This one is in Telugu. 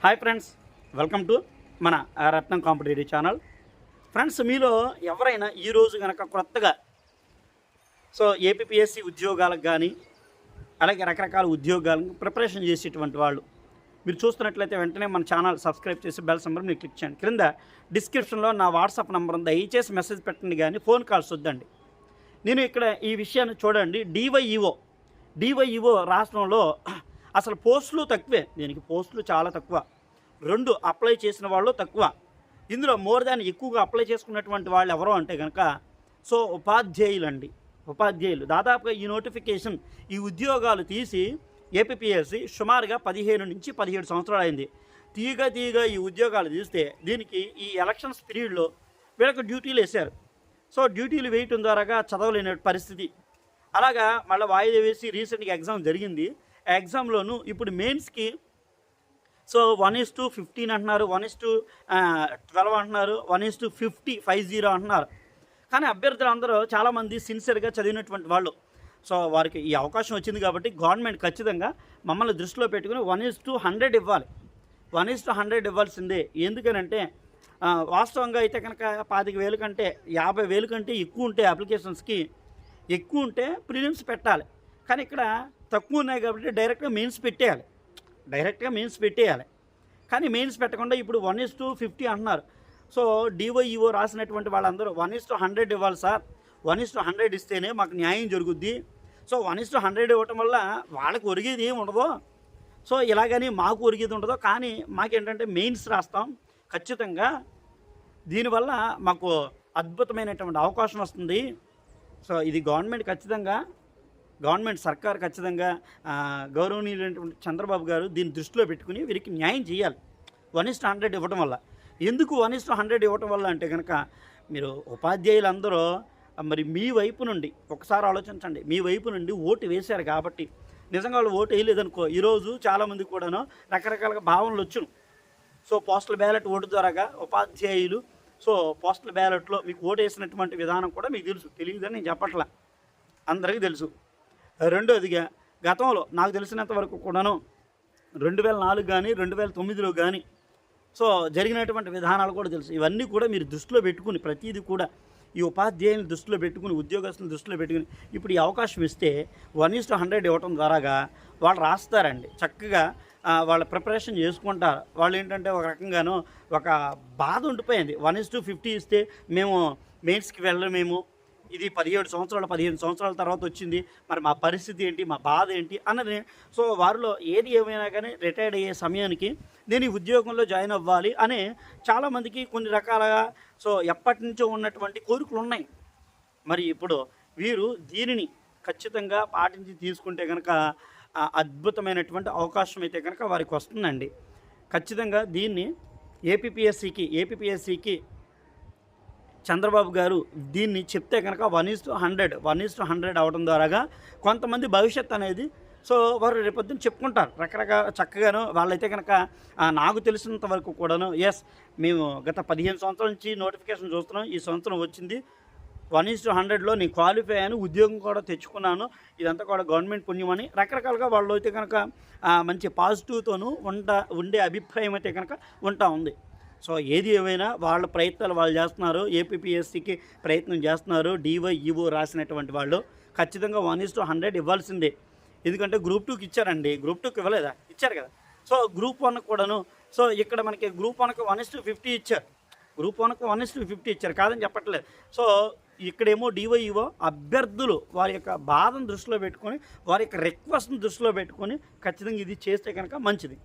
హాయ్ ఫ్రెండ్స్ వెల్కమ్ టు మన రత్నం కాంపిటేటివ్ ఛానల్. ఫ్రెండ్స్ మీలో ఎవరైనా ఈరోజు కనుక కొత్తగా సో ఏపీఎస్సి ఉద్యోగాలకు కానీ అలాగే రకరకాల ఉద్యోగాలకు ప్రిపరేషన్ చేసేటువంటి వాళ్ళు మీరు చూస్తున్నట్లయితే వెంటనే మన ఛానల్ సబ్స్క్రైబ్ చేసి బెల్ సింబల్ మీరు క్లిక్ చేయండి. క్రింద డిస్క్రిప్షన్లో నా వాట్సాప్ నెంబర్ ఉంది. దయచేసి మెసేజ్ పెట్టండి కానీ ఫోన్ కాల్స్ వద్దండి. నేను ఇక్కడ ఈ విషయాన్ని చూడండి. డివైఈఓ డివైఈఓ రాష్ట్రంలో అసలు పోస్టులు తక్కువే. దీనికి పోస్టులు చాలా తక్కువ. రెండు అప్లై చేసిన వాళ్ళు తక్కువ. ఇందులో మోర్ దాన్ ఎక్కువగా అప్లై చేసుకున్నటువంటి వాళ్ళు ఎవరో అంటే కనుక సో ఉపాధ్యాయులు అండి ఉపాధ్యాయులు. దాదాపుగా ఈ నోటిఫికేషన్ ఈ ఉద్యోగాలు తీసి ఏపీఎస్సి సుమారుగా పదిహేను నుంచి పదిహేడు సంవత్సరాలు అయింది. తీగ తీగ ఈ ఉద్యోగాలు తీస్తే దీనికి ఈ ఎలక్షన్స్ పీరియడ్లో వీళ్ళకు డ్యూటీలు వేశారు. సో డ్యూటీలు వేయటం ద్వారాగా చదవలేని పరిస్థితి. అలాగా మళ్ళీ వాయిదా వేసి రీసెంట్గా ఎగ్జామ్ జరిగింది. ఆ ఎగ్జామ్లోను ఇప్పుడు మెయిన్స్కి so one is to fifteen అంటున్నారు వన్ ఇస్ టు ట్వెల్వ్ అంటున్నారు one is to fifty five zero అంటున్నారు. కానీ అభ్యర్థులు అందరూ చాలామంది సిన్సియర్గా చదివినటువంటి వాళ్ళు. సో వారికి ఈ అవకాశం వచ్చింది కాబట్టి గవర్నమెంట్ ఖచ్చితంగా మమ్మల్ని దృష్టిలో పెట్టుకుని వన్ ఇస్ టు హండ్రెడ్ ఇవ్వాలి. వన్ ఇస్ టు హండ్రెడ్ ఇవ్వాల్సిందే. ఎందుకనంటే వాస్తవంగా అయితే కనుక పాతిక వేలు కంటే యాభై వేలు కంటే ఎక్కువ ఉంటే అప్లికేషన్స్కి ఎక్కువ ఉంటే ప్రిలిమ్స్ పెట్టాలి. కానీ ఇక్కడ తక్కువ ఉన్నాయి కాబట్టి డైరెక్ట్గా మెయిన్స్ పెట్టేయాలి. డైరెక్ట్గా మెయిన్స్ పెట్టేయాలి. కానీ మెయిన్స్ పెట్టకుండా ఇప్పుడు వన్ ఇస్ టు ఫిఫ్టీ అంటున్నారు. సో డివైఈఓ రాసినటువంటి వాళ్ళందరూ వన్ ఇస్ టు హండ్రెడ్ ఇవ్వాలి sir. One is to hundred ఇస్తేనే మాకు న్యాయం జరుగుద్ది. So one is to hundred ఇవ్వటం వల్ల వాళ్ళకి ఒరిగేది ఏమి ఉండదు. సో ఇలాగని మాకు ఒరిగేది ఉండదు. కానీ మాకేంటంటే మెయిన్స్ రాస్తాం. ఖచ్చితంగా దీనివల్ల మాకు అద్భుతమైనటువంటి అవకాశం వస్తుంది. సో ఇది గవర్నమెంట్ ఖచ్చితంగా గవర్నమెంట్ సర్కార్ ఖచ్చితంగా గౌరవనీయులైనటువంటి చంద్రబాబు గారు దీన్ని దృష్టిలో పెట్టుకుని వీరికి న్యాయం చేయాలి. వన్ ఇస్ట్ హండ్రెడ్ ఇవ్వటం వల్ల. ఎందుకు వన్ ఇస్ట్ హండ్రెడ్ ఇవ్వటం వల్ల అంటే కనుక మీరు ఉపాధ్యాయులందరూ మరి మీ వైపు నుండి ఒకసారి ఆలోచించండి. మీ వైపు నుండి ఓటు వేశారు కాబట్టి. నిజంగా వాళ్ళు ఓటు వేయలేదనుకో ఈరోజు చాలామంది కూడాను రకరకాల భావనలు వచ్చును. సో పోస్టల్ బ్యాలెట్ ఓటు ద్వారాగా ఉపాధ్యాయులు సో పోస్టల్ బ్యాలెట్లో మీకు ఓటు వేసినటువంటి విధానం కూడా మీకు తెలుసు. తెలియదని నేను చెప్పట్లా. అందరికీ తెలుసు. రెండోదిగా గతంలో నాకు తెలిసినంత వరకు కూడాను రెండు వేల నాలుగు కానీ రెండు వేల తొమ్మిదిలో కానీ సో జరిగినటువంటి విధానాలు కూడా తెలుసు. ఇవన్నీ కూడా మీరు దృష్టిలో పెట్టుకుని ప్రతిదీ కూడా ఈ ఉపాధ్యాయుని దృష్టిలో పెట్టుకుని ఉద్యోగస్తులను దృష్టిలో పెట్టుకుని ఇప్పుడు ఈ అవకాశం ఇస్తే వన్ ఇస్ టు హండ్రెడ్ ఇవ్వటం ద్వారాగా వాళ్ళు రాస్తారండి. చక్కగా వాళ్ళ ప్రిపరేషన్ చేసుకుంటారు. వాళ్ళు ఏంటంటే ఒక రకంగాను ఒక బాధ ఉండిపోయింది. వన్ ఇస్ టు ఫిఫ్టీ ఇస్తే మేము మెయిన్స్కి వెళ్ళలేమేమో ఇది పదిహేడు సంవత్సరాలు పదిహేను సంవత్సరాల తర్వాత వచ్చింది. మరి మా పరిస్థితి ఏంటి మా బాధ ఏంటి అన్నది సో వారిలో ఏది ఏమైనా కానీ రిటైర్డ్ అయ్యే సమయానికి నేను ఈ ఉద్యోగంలో జాయిన్ అవ్వాలి అనే చాలామందికి కొన్ని రకాలుగా సో ఎప్పటి నుంచో ఉన్నటువంటి కోరికలు ఉన్నాయి. మరి ఇప్పుడు వీరు దీనిని ఖచ్చితంగా పాటించి తీసుకుంటే కనుక అద్భుతమైనటువంటి అవకాశం అయితే కనుక వారికి వస్తుందండి. ఖచ్చితంగా దీన్ని ఏపీఎస్సికి ఏపీఎస్సికి చంద్రబాబు గారు దీన్ని చెప్తే కనుక one is to hundred one is to hundred అవడం ద్వారాగా కొంతమంది భవిష్యత్ అనేది సో వారు రేపొద్దున చెప్పుకుంటారు. రకరకాల చక్కగాను వాళ్ళైతే కనుక నాకు తెలిసినంత వరకు కూడాను ఎస్ మేము గత పదిహేను సంవత్సరాల నుంచి నోటిఫికేషన్ చూస్తున్నాం. ఈ సంవత్సరం వచ్చింది. వన్ ఈస్ టు హండ్రెడ్లో నేను క్వాలిఫై అయ్యాను ఉద్యోగం కూడా తెచ్చుకున్నాను. ఇదంతా కూడా గవర్నమెంట్ పుణ్యమని రకరకాలుగా వాళ్ళు అయితే కనుక మంచి పాజిటివ్తోనూ ఉండ ఉండే అభిప్రాయం అయితే కనుక ఉంటా ఉంది. సో ఏది ఏమైనా వాళ్ళ ప్రయత్నాలు వాళ్ళు చేస్తున్నారు ఏపీపీఎస్సీకి ప్రయత్నం చేస్తున్నారు డివైఈఓ రాసినటువంటి వాళ్ళు ఖచ్చితంగా వన్ ఇస్ టు హండ్రెడ్ ఇవ్వాల్సిందే. ఎందుకంటే గ్రూప్ టూకి ఇచ్చారండి. గ్రూప్ టూకి ఇవ్వలేదా? ఇచ్చారు కదా. సో గ్రూప్ వన్ కూడాను సో ఇక్కడ మనకి గ్రూప్ వన్కి వన్ ఇస్ టు ఫిఫ్టీ ఇచ్చారు. గ్రూప్ వన్కి వన్ ఇస్ టు ఫిఫ్టీ ఇచ్చారు. కాదని చెప్పట్లేదు. సో ఇక్కడేమో డివైఈఓ అభ్యర్థులు వారి యొక్క బాధను దృష్టిలో పెట్టుకొని వారి యొక్క రిక్వెస్ట్ని దృష్టిలో పెట్టుకొని ఖచ్చితంగా ఇది చేస్తే కనుక మంచిది.